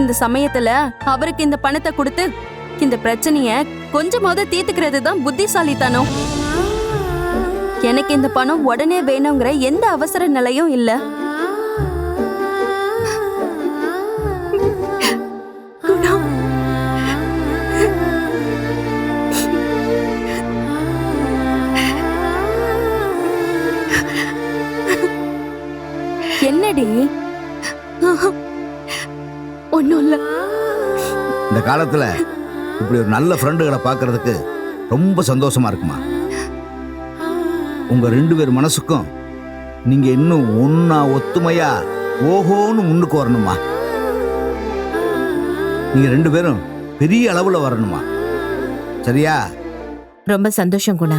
இந்த சமயத்துல அவருக்கு இந்த பணத்தை கொடுத்து இந்த பிரச்சனைய கொஞ்சமாவது தீர்த்துக்கிறது தான் புத்திசாலித்தனம். எனக்கு இந்த பணம் உடனே வேணுங்கிற எந்த அவசர நிலையும் இல்ல. என்னடி? ஒன்னும் இல்ல. இந்த காலத்துல இப்படி ஒரு நல்ல ஃப்ரெண்டுகளை பார்க்கறதுக்கு ரொம்ப சந்தோஷமா இருக்குமா? உங்க ரெண்டு பேர் மனசுக்கும் நீங்க இன்னும் ஒன்னா ஒத்துமையா ஓஹோன்னு முன்னுக்கு வரணுமா? நீங்க ரெண்டு பேரும் பெரிய அளவுல வரணுமா? சரியா? ரொம்ப சந்தோஷம் குணா.